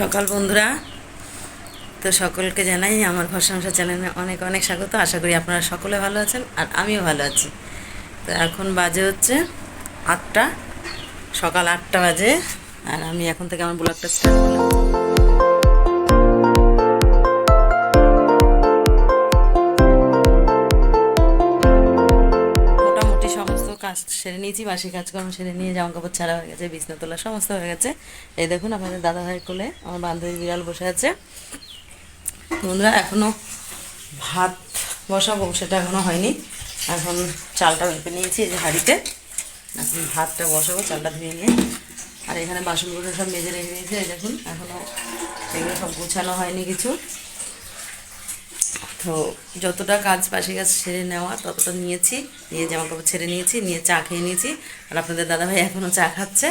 সকাল, বন্ধুরা। তো সকলকে জানাই আমার ঘর সংসার চ্যানেলে অনেক অনেক স্বাগত। আশা করি আপনারা সকলে ভালো আছেন আর আমিও ভালো আছি। তো এখন বাজে হচ্ছে আটটা, সকাল আটটা বাজে। আর আমি এখন থেকে আমার ব্লগটা স্টার্ট করলাম। কাজ সেরে নিয়েছি, বাসি কাজকর্ম সেরে নিয়ে জামা কাপড় ছাড়া হয়ে গেছে, বিছনা তোলা সমস্ত হয়ে গেছে। এই দেখুন আপনাদের দাদা ভাই কোলে আমার বান্ধবী বিড়াল বসে আছে। বন্ধুরা এখনও ভাত বসাবো, সেটা এখনও হয়নি। এখন চালটা মেপে নিয়েছি, এই যে হাঁড়িতে। এখন ভাতটা বসাবো, চালটা ধুয়ে নিয়ে। আর এখানে বাসনগুলো সব মেজে রেখে দিয়েছি, এই দেখুন এখনও এগুলো সব গুছানো হয়নি কিছু। তো যতটা কাজ পাশে কাজ সেরে নেওয়া, ততটা নিয়েছি। নিয়ে জামা কাপড় ছেড়ে নিয়েছি, নিয়ে চা খেয়ে নিয়েছি। আর আপনাদের দাদাভাই এখনও চা খাচ্ছে।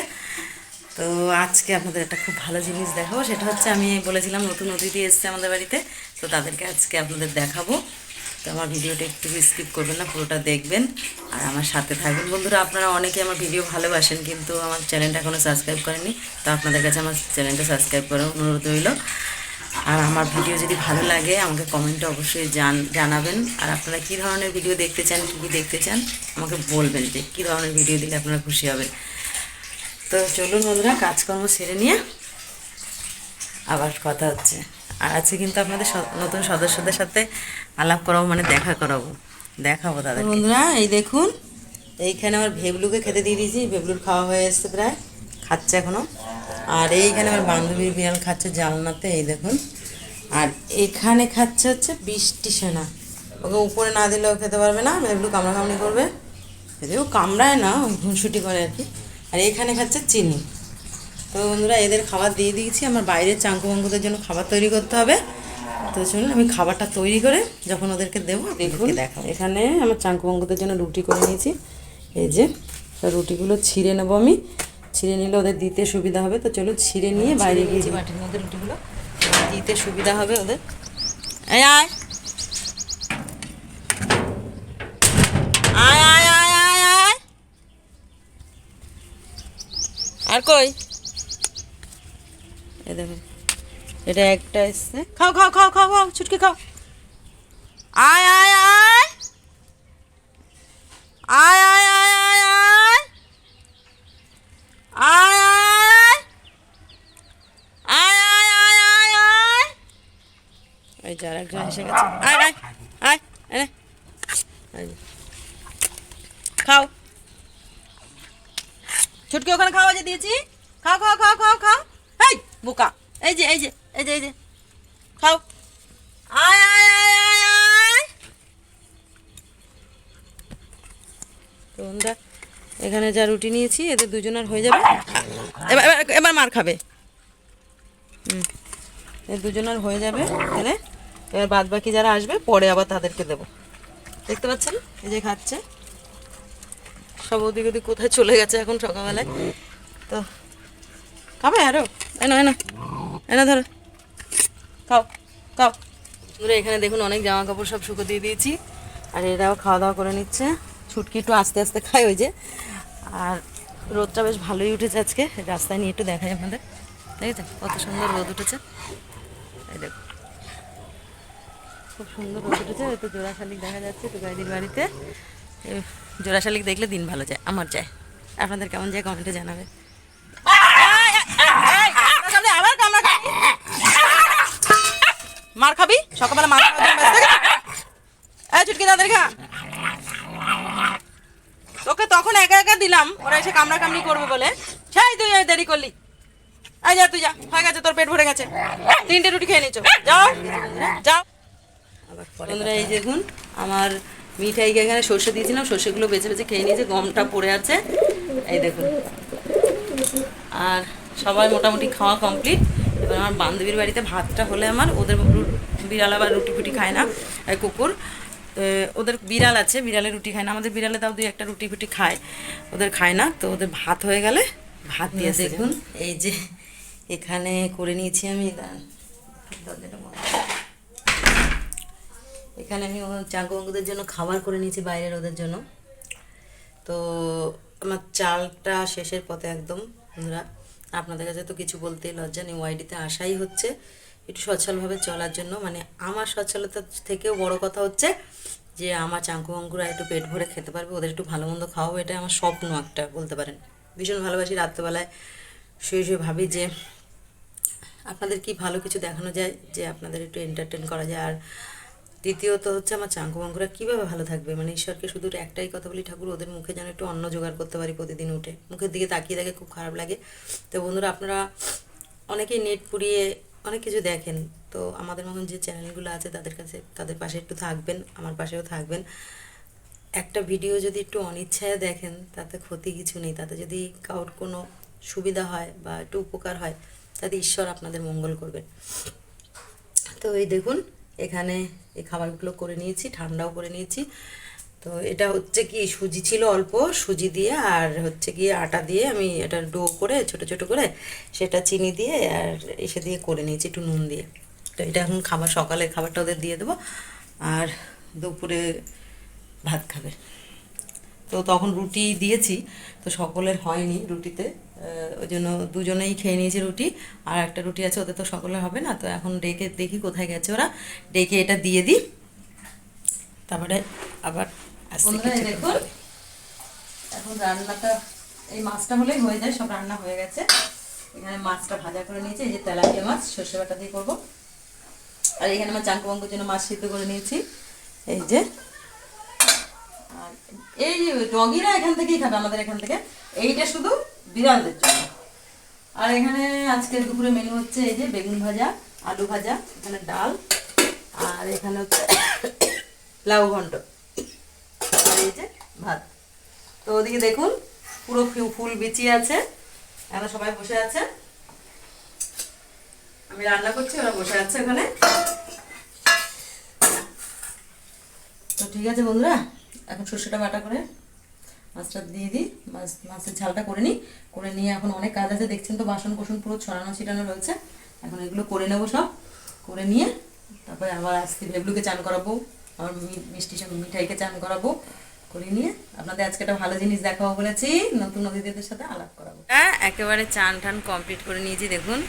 তো আজকে আপনাদের একটা খুব ভালো জিনিস দেখাবো। সেটা হচ্ছে আমি বলেছিলাম, নতুন অতিথি এসছে আমাদের বাড়িতে। তো তাদেরকে আজকে আপনাদের দেখাবো। তো আমার ভিডিওটা একটু স্কিপ করবেন না, পুরোটা দেখবেন। আর আমার সাথে থাকবেন। বন্ধুরা, আপনারা অনেকে আমার ভিডিও ভালোবাসেন, কিন্তু আমার চ্যানেলটা এখনও সাবস্ক্রাইব করেনি তো আপনাদের কাছে আমার চ্যানেলটা সাবস্ক্রাইব করার অনুরোধ রইল। আর আমার ভিডিও যদি ভালো লাগে আমাকে কমেন্টে অবশ্যই জান জানাবেন। আর আপনারা কী ধরনের ভিডিও দেখতে চান কী কী দেখতে চান আমাকে বলবেন যে কী ধরনের ভিডিও দিলে আপনারা খুশি হবেন। তো চলুন বন্ধুরা কাজকর্ম সেরে নিয়ে আবার কথা হচ্ছে। আর আজকে কিন্তু আপনাদের নতুন সদস্যদের সাথে আলাপ করাবো মানে দেখা করাবো। দেখাবো তাদের বন্ধুরা এই দেখুন এইখানে আমার ভেবলুকে খেতে দিয়ে দিয়েছি ভেবলুর খাওয়া হয়ে এসছে প্রায়। খাচ্ছে এখনও। আর এইখানে আমার বান্ধবীর বিড়াল খাচ্ছে জালনাতে এই দেখুন। আর এখানে খাচ্ছে হচ্ছে বৃষ্টি সেনা। ওকে উপরে না দিলেও খেতে পারবে না ভেবলু কামড়া কামড়ি করবে যদিও কামড়ায় না ওই ঘুষুটি করে আর কি। আর এখানে খাচ্ছে চিনি। তো বন্ধুরা এদের খাবার দিয়ে দিয়েছি। আমার বাইরের চাঙ্কু বাঙ্কুদের জন্য খাবার তৈরি করতে হবে। তো চলুন আমি খাবারটা তৈরি করে যখন ওদেরকে দেবো দেখুন। দেখাবো। এখানে আমার চাঙ্কু বাঙ্কুদের জন্য রুটি করে নিয়েছি। এই যে রুটিগুলো ছিঁড়ে নেব আমি। ছিঁড়ে নিলে ওদের দিতে সুবিধা হবে। তো চলো ছিঁড়ে নিয়ে বাইরে গিয়েছি মাটির মধ্যে রুটিগুলো দিতে সুবিধা হবে ওদের। আয়। আয় আর কই? এই দেখুন এটা একটা এসছে। খাও খাও খাও খাও খাও, ছুটকি খাও। আয় আয় আয়। আয় আয় আয় আয় আয় আয় আয় আয় আয় আয় এই যে আরেকজন এসে গেছে আয় আয় আয় এনে খাও ছুটকি ওখানে খাওয়া যে দিয়েছি খাও খাও খাও খাও খাও এই বোকা এই যে এই যে এই যে এই যে খাও আয় আয় আয় আয় আয় তো বন্ধুরা এখানে যা রুটি নিয়েছি, এদের দুজনের হয়ে যাবে। এবার এবার মার খাবে। হুম এর দুজনের হয়ে যাবে এখানে। এবার বাদ বাকি যারা আসবে, পরে আবার তাদেরকে দেবো। দেখতে পাচ্ছেন? এই যে খাচ্ছে। সব ওদিক ওদিক কোথায় চলে গেছে এখন সকালবেলায়। তো, খাবে আরও? এনো এনো এনো ধরো। খাও খাও। এখানে দেখুন, অনেক জামা কাপড় সব শুকো দিয়ে দিয়েছি। আর এরাও খাওয়া দাওয়া করে নিচ্ছে। ছুটকি একটু আস্তে আস্তে খায় ওই যে। আর রোদটা বেশ ভালোই উঠেছে আজকে, রাস্তায় নিয়ে একটু দেখাই আপনাদের। দেখেছেন কত সুন্দর রোদ উঠেছে? খুব সুন্দর রোদ উঠেছে একটু জোড়া শালিক দেখা যাচ্ছে তো গাড়ির বাড়িতে। জোড়া শালিক দেখলে দিন ভালো যায়, আমার যায়। আপনাদের কেমন যায় কমেন্টে জানাবে? মার খাবি? সকালবেলা মার খাবি? চুটকি তাদের খা। দিলাম। ওরা এসে কামড়া কামড়ি করবে বলে। সেই তুই দেরি করলি। এই যা, তুই যা। হয়ে গেছে, তোর পেট ভরে গেছে। তিনটে রুটি খেয়ে নিচ্ছ যাও। যাও। বন্ধুরা, এই দেখুন, আমার মিঠাইকে এখানে সর্ষে দিয়েছিলাম। সর্ষেগুলো বেছে বেছে খেয়ে নিয়েছে, গমটা পড়ে আছে। এই দেখুন। আর সবাই মোটামুটি খাওয়া কমপ্লিট। এবার আমার বান্ধবীর বাড়িতে ভাতটা হলে আমার, ওদের বিড়াল আবার রুটি ফুটি খায় না কুকুর। ওদের বিড়াল আছে বিড়ালে রুটি খায় না। আমাদের বিড়ালে তাও দুই একটা রুটি ফুটি খায় ওদের খায় না। তো ওদের ভাত হয়ে গেলে ভাত দিয়ে দেখুন। এই যে এখানে করে নিয়েছি আমি। এখানে আমি চাঙ্কুবাঙ্কুদের জন্য খাবার করে নিয়েছি বাইরের ওদের জন্য। তো আমার চালটা শেষের পথে একদম বন্ধুরা আপনাদের কাছে তো কিছু বলতে লজ্জা নেই ওয়াইডিতে আসাই হচ্ছে। একটু সচ্ছলভাবে চলার জন্য। মানে আমার সচ্ছলতা থেকেও বড় কথা হচ্ছে যে, আমার চাঙ্কু অঙ্কুরা একটু পেট ভরে খেতে পারবে, ওদের একটু ভালো মন্দ খাওয়াবো এটা আমার স্বপ্ন একটা বলতে পারেন। ভীষণ ভালোবাসি রাত্রেবেলায়। শুয়ে শুয়ে ভাবি যে, আপনাদের কি ভালো কিছু দেখানো যায়, যে আপনাদের একটু এন্টারটেন করা যায়? আর দ্বিতীয়ত হচ্ছে আমার চাঙ্কু বাঙ্কুরা কীভাবে ভালো থাকবে? মানে ঈশ্বরকে শুধু একটাই কথা বলি, ঠাকুর, ওদের মুখে যেন একটু অন্ন জোগাড় করতে পারি প্রতিদিন উঠে। মুখের দিকে তাকিয়ে দেখে খুব খারাপ লাগে। তো বন্ধুরা, আপনারা অনেকেই নেট পুড়িয়ে অনেক কিছু দেখেন। তো আমাদের মতন যে চ্যানেলগুলো আছে, তাদের কাছে, তাদের পাশে একটু থাকবেন, আমার পাশেও থাকবেন। একটা ভিডিও যদি একটু অনিচ্ছায় দেখেন, তাতে ক্ষতি কিছু নেই। তাতে যদি কারোর কোনো সুবিধা হয় বা একটু উপকার হয়, তাতে ঈশ্বর আপনাদের মঙ্গল করবেন। তো এই দেখুন, এখানে এই খাবারগুলো করে নিয়েছি, ঠান্ডাও করে নিয়েছি। তো এটা হচ্ছে কি সুজি ছিল অল্প, সুজি দিয়ে আর হচ্ছে কি আটা দিয়ে আমি এটা ডো করে ছোট ছোট করে সেটা চিনি দিয়ে আর এসে দিয়ে করে নিয়েছি একটু নুন দিয়ে। তো এটা এখন খাবার সকালের খাবারটা ওদের দিয়ে দেবো আর দুপুরে ভাত খাবে। তো তখন রুটি দিয়েছি, তো সকলের হয়নি রুটিতে। ওই জন্য দুজনেই খেয়ে নিয়েছি রুটি। আর একটা রুটি আছে, ওদের তো সকলে হবে না, তো এখন ডেকে দেখি কোথায় গেছে ওরা। ডেকে এটা দিয়ে দিই। তারপরে আবার বন্ধুরা, দেখুন। এখন রান্নাটা এই মাছটা হলেই হয়ে যায় সব রান্না হয়ে গেছে। এখানে মাছটা ভাজা করে নিয়েছি এই যে তেলাপিয়া মাছ সর্ষে বাটা দিয়ে করব। আর এখানে আমার জন্য মাছ সিদ্ধ করে নিয়েছি। এই যে। আর এই ডগিরা এখান থেকেই খাবে আমাদের এখান থেকে। এইটা শুধু বিড়ালদের জন্য। আর এখানে আজকে দুপুরে মেনু হচ্ছে এই যে বেগুন ভাজা আলু ভাজা এখানে ডাল আর এখানে হচ্ছে লাউ ঘন্ট। এই যে ভাত। তো ওদিকে দেখুন, পুরো ফুল বিচিয়ে আছে। এখন সবাই বসে আছে। আমি রান্না করছি, ওরা বসে আছে ওখানে তো ঠিক আছে বন্ধুরা, এখন সর্ষেটা বাটা করে মাছটা দিয়ে দিই। মাছ মাছের ঝালটা করে নিই। করে নিয়ে এখন অনেক কাজ আছে, দেখছেন তো বাসন কোসন পুরো ছড়ানো ছিটানো রয়েছে। এখন এগুলো করে নেব সব। করে নিয়ে তারপরে আবার আসতে ভেবলুকে চান করাবো আমার মিষ্টি মিঠাইকে চান করাবো। করে নিয়ে আপনাদের আজকে একটা ভালো জিনিস দেখাবো বলেছি, নতুন অতিথিদের সাথে আলাপ করাবো। হ্যাঁ একেবারে চান টান কমপ্লিট করে নিয়েছি, দেখুন।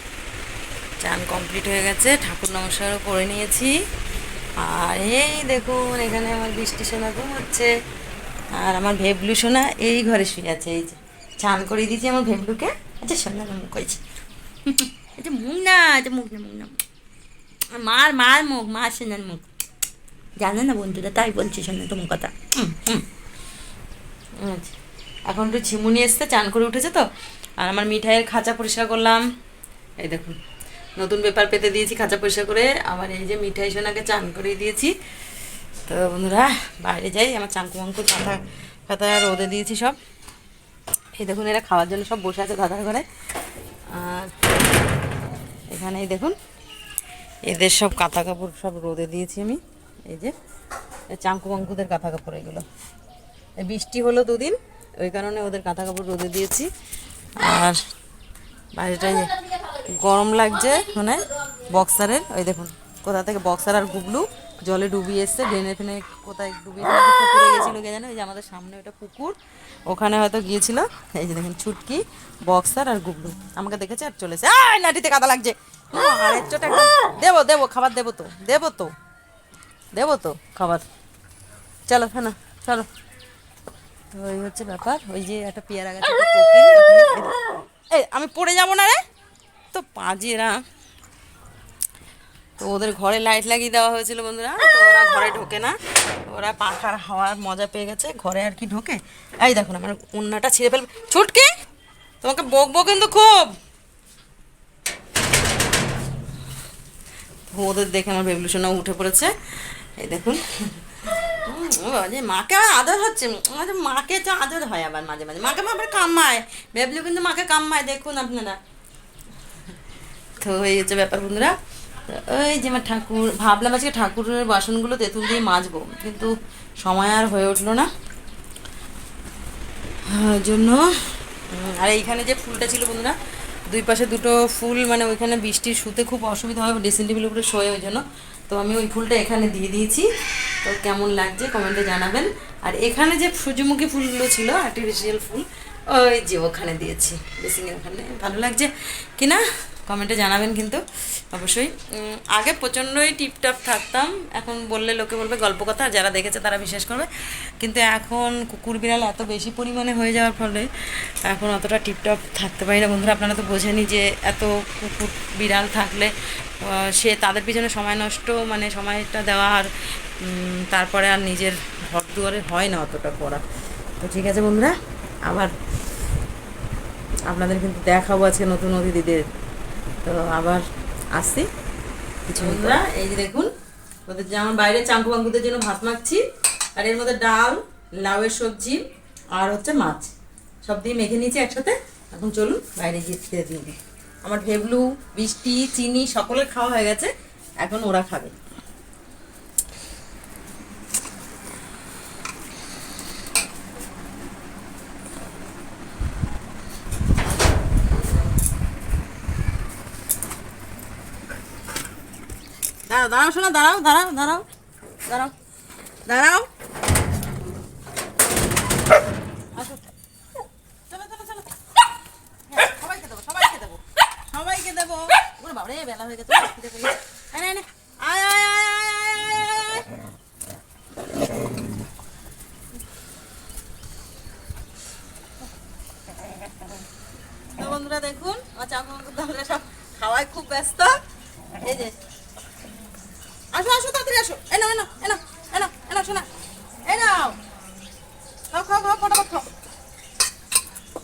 চান কমপ্লিট হয়ে গেছে, ঠাকুর নমস্কারও করে নিয়েছি। আর এই দেখুন, এখানে আমার বৃষ্টি সোনা ঘুমোচ্ছে। আর আমার ভেবলু সোনা এই ঘরে শুয়ে আছে, এই যে। চান করে দিয়েছি আমার ভেবলুকে। আচ্ছা সোনা মুখ করেছি এটা মুখ না এটা মুখ না মুখ না। মার মার মুখ, মার সোনার মুখ। জানে না বন্ধুরা, তাই বলছি সোনা তোমার কথা। আচ্ছা এখন একটু ঝিমুনি এসছে, চান করে উঠেছে তো। আর আমার মিঠাইয়ের খাঁচা পরিষ্কার করলাম। এই দেখুন, নতুন পেপার পেতে দিয়েছি খাঁচা পরিষ্কার করে। আবার এই যে মিঠাই সোনাকে চান করে দিয়েছি। তো বন্ধুরা, বাইরে যাই, আমার চাঙ্কু মাঙ্কু কাঁথা কাঁথা রোদে দিয়েছি সব। এই দেখুন, এরা খাওয়ার জন্য সব বসে আছে দাদার ঘরে। আর এখানেই দেখুন, এদের সব কাঁথা কাপড় সব রোদে দিয়েছি আমি। এই যে চাঙ্কু মাঙ্কুদের কাঁথা কাপড় এগুলো বৃষ্টি হলো দুদিন, ওই কারণে ওদের কাঁথা কাপড় রোদে দিয়েছি। আর বাইরেটা গরম লাগছে মানে বক্সারের। ওই দেখুন, কোথা থেকে বক্সার আর গুবলু জলে ডুবিয়ে এসছে, ড্রেনে ফেনে কোথায় ডুবিয়ে পুকুরে গেছিল কে জানো এই যে আমাদের সামনে ওটা পুকুর। ওখানে হয়তো গিয়েছিল, এই যে দেখুন ছুটকি, বক্সার আর গুবলু। আমাকে দেখেছে আর চলেছে। আয়, নাটিতে কাদা লাগছে। আরের চোট দেবো দেবো, খাবার দেবো তো দেবো তো। দেবো তো খাবার। চলো হ্যাঁ চলো। তো ওই হচ্ছে ব্যাপার, ওই যে একটা পেয়ারা গাছ এই, আমি পড়ে যাব না রে? তো পাজিরা তো ওদের ঘরে লাইট লাগিয়ে দেওয়া হয়েছিল বন্ধুরা, তো ওরা ঘরে ঢোকে না। ওরা পাখার হাওয়ার মজা পেয়ে গেছে, ঘরে আর কি ঢোকে। এই দেখো না, আমার উন্নাটা ছিঁড়ে ফেলবে। ছুটকে, তোমাকে বকবো কিন্তু খুব। ওদের দেখে আমার বেবলুশনা উঠে পড়েছে। এই দেখুন। যে মাকে আবার আদর হচ্ছে। আমাদের মাকে তো আদর হয় আবার মাঝে মাঝে। মাকে আবার কামায়। বেবলু কিন্তু মাকে কামায়, দেখুন আপনারা। তো এই হচ্ছে ব্যাপার বন্ধুরা। ওই যে আমার ঠাকুর, ভাবলাম আজকে ঠাকুরের বাসনগুলো তেঁতুল দিয়ে মাজবো, কিন্তু সময় আর হয়ে উঠল না। জন্য আর এইখানে যে ফুলটা ছিল বন্ধুরা, দুই পাশে দুটো ফুল মানে ওইখানে বৃষ্টির শুতে খুব অসুবিধা হয়, ড্রেসিং টেবিলের উপরে শোয়ে ওই জন্য। তো আমি ওই ফুলটা এখানে দিয়ে দিয়েছি। তো কেমন লাগছে কমেন্টে জানাবেন। আর এখানে যে সূর্যমুখী ফুলগুলো ছিল আর্টিফিশিয়াল ফুল, ওই যে ওখানে দিয়েছি। বেসিংয়ের ওখানে। ভালো লাগছে? কি না কমেন্টে জানাবেন কিন্তু, অবশ্যই। আগে প্রচণ্ডই টিপটপ থাকতাম, এখন বললে লোকে বলবে গল্প কথা যারা দেখেছে তারা বিশ্বাস করবে। কিন্তু এখন কুকুর বিড়াল এত বেশি পরিমাণে হয়ে যাওয়ার ফলে এখন অতটা টিপটপ থাকতে পারি না। বন্ধুরা, আপনারা তো বোঝেনি যে এত কুকুর বিড়াল থাকলে সে তাদের পিছনে সময় নষ্ট মানে সময়টা দেওয়া আর তারপরে আর নিজের ঘর দুয়ারে হয় না অতটা করা। তো ঠিক আছে বন্ধুরা, আবার আপনাদের কিন্তু দেখাবো আজকে নতুন অতিথিদের। তো আবার আসি। কিছু এই যে দেখুন, ওদের যে আমার বাইরে চাঙ্কু বাঙ্কুদের জন্য ভাত মাখছি। আর এর মধ্যে ডাল, লাউয়ের সবজি আর হচ্ছে মাছ। সব দিয়ে মেখে নিয়েছি একসাথে। এখন চলুন বাইরে গিয়ে খেতে দিয়ে দিই। আমার ভেবলু বৃষ্টি চিনি সকলের খাওয়া হয়ে গেছে। এখন ওরা খাবে। দাঁড়াও দাঁড়াও শোনা দাঁড়াও দাঁড়াও দাঁড়াও দাঁড়াও দাঁড়াও। হ্যাঁ, সবাইকে দেবো। ওরে বাবারে, বেলা হয়ে গেছে। আয় আয় আয়, আয়, বন্ধুরা দেখুন আমার চাকু তাহলে সব খাওয়ায় খুব ব্যস্ত এই যে আসো আসো তাড়াতাড়ি আসো। এনো এনো এনো এনো এনো শোনা। এই খাও খাও খাও ফটাফট খাও।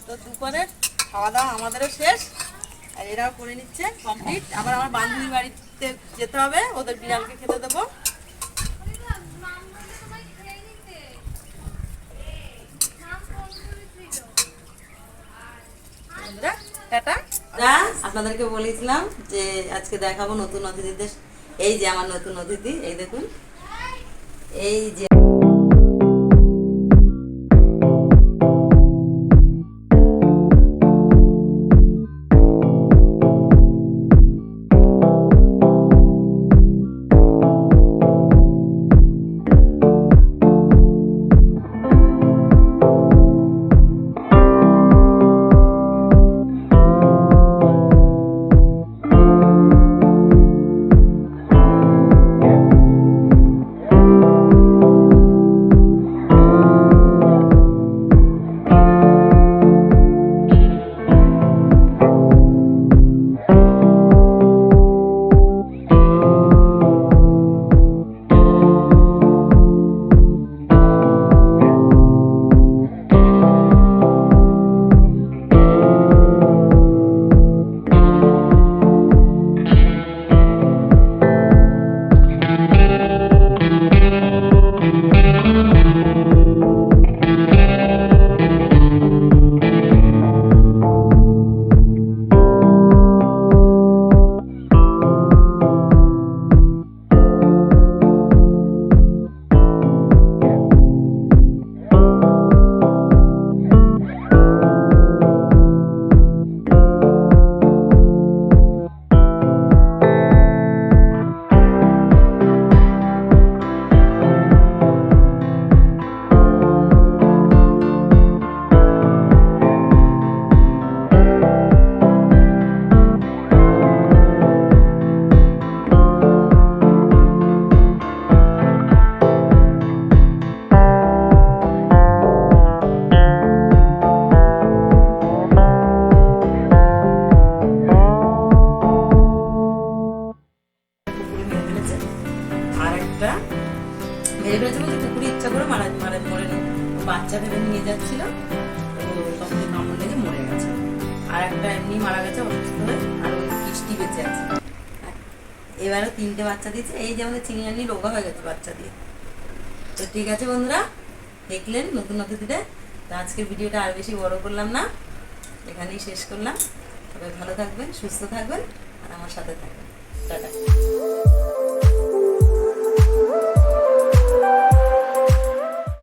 তো দুপুরে খাওয়া দাওয়া আমাদেরও শেষ। আর এরাও করে নিচ্ছে কমপ্লিট আবার আমার বান্ধবীর বাড়িতে যেতে হবে ওদের বিড়ালকে খেতে দেবো। টাটা। আপনাদেরকে বলেছিলাম যে আজকে দেখাবো নতুন অতিথিদের এই যে আমার নতুন অতিথি এই দেখুন। এই যে আর একটা এমনি মারা গেছে অসুস্থ হয়ে আর বৃষ্টি বেঁচে আছে। এবারও তিনটে বাচ্চা দিয়েছে, এই যে আমাদের চিংড়ি রোগা হয়ে গেছে বাচ্চা দিয়ে। তো ঠিক আছে বন্ধুরা, দেখলেন নতুন অতিথিটা তো আজকের ভিডিওটা আর বেশি বড় করলাম না। এখানেই শেষ করলাম। তবে ভালো থাকবেন, সুস্থ থাকবেন, আর আমার সাথে থাকবেন। টাটা।